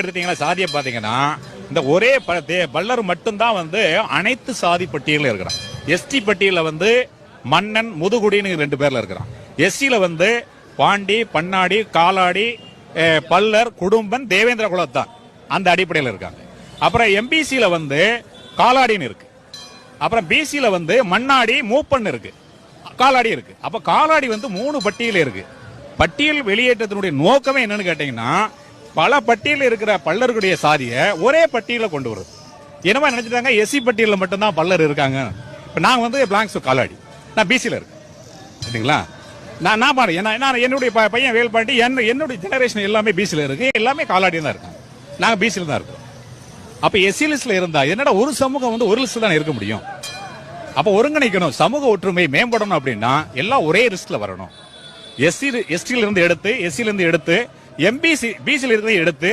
எடுத்துட்டீங்கன்னா சாதியை பார்த்தீங்கன்னா இந்த ஒரே பல்லர் மட்டும்தான் வந்து அனைத்து சாதி பட்டியலில் இருக்கிறான். எஸ்டி பட்டியலில் வந்து மன்னன் முதுகுடின்னு ரெண்டு பேர்ல இருக்கிறான். எஸ்சியில் வந்து பாண்டி பண்ணாடி காலாடி பல்லர் குடும்பன் தேவேந்திர குலத்தான். அந்த அடிப்படையில் இருக்காங்க. அப்புறம் எம்பிசியில வந்து காலாடின்னு இருக்கு. அப்புறம் பிசியில் வந்து மண்ணாடி மூப்பன் இருக்கு. காலாடி இருக்கு. அப்போ காலாடி வந்து மூணு பட்டியல் இருக்கு. பட்டியல் வெளியேற்றத்தினுடைய நோக்கமே என்னன்னு கேட்டீங்கன்னா பல பட்டியலில் இருக்கிற பல்லர்களுடைய சாதியை ஒரே பட்டியலில் கொண்டு வருது. என்னமா நினைச்சிட்டாங்க? எஸ்சி பட்டியலில் மட்டும்தான் பல்லர் இருக்காங்க. இப்போ நான் வந்து பிளாங்ஸ் காலாடி. நான் பிசியில் இருக்கேன். சரிங்களா? நான் நான் பாரு என்ன நான் என்னுடைய ப- பையன் வேல்பாண்டி என்ன என்னுடைய ஜெனரேஷன் எல்லாமே பிசியில் இருக்கு. எல்லாமே காலாடி தான் இருக்காங்க. நாங்கள் பிசியில் தான் இருக்கோம். அப்போ எஸ்சி லிஸ்ட்டில் இருந்தால் என்னடா ஒரு சமூகம் வந்து ஒரு லிஸ்ட்டில் தான் இருக்க முடியும்? அப்போ ஒருங்கிணைக்கணும். சமூக ஒற்றுமை மேம்படணும் அப்படின்னா எல்லாம் ஒரே லிஸ்ட்டில் வரணும். எஸ்சி எஸ்டியிலிருந்து எடுத்து எஸ்சியிலேருந்து எடுத்து எம்பிசி பிசியில் இருந்து எடுத்து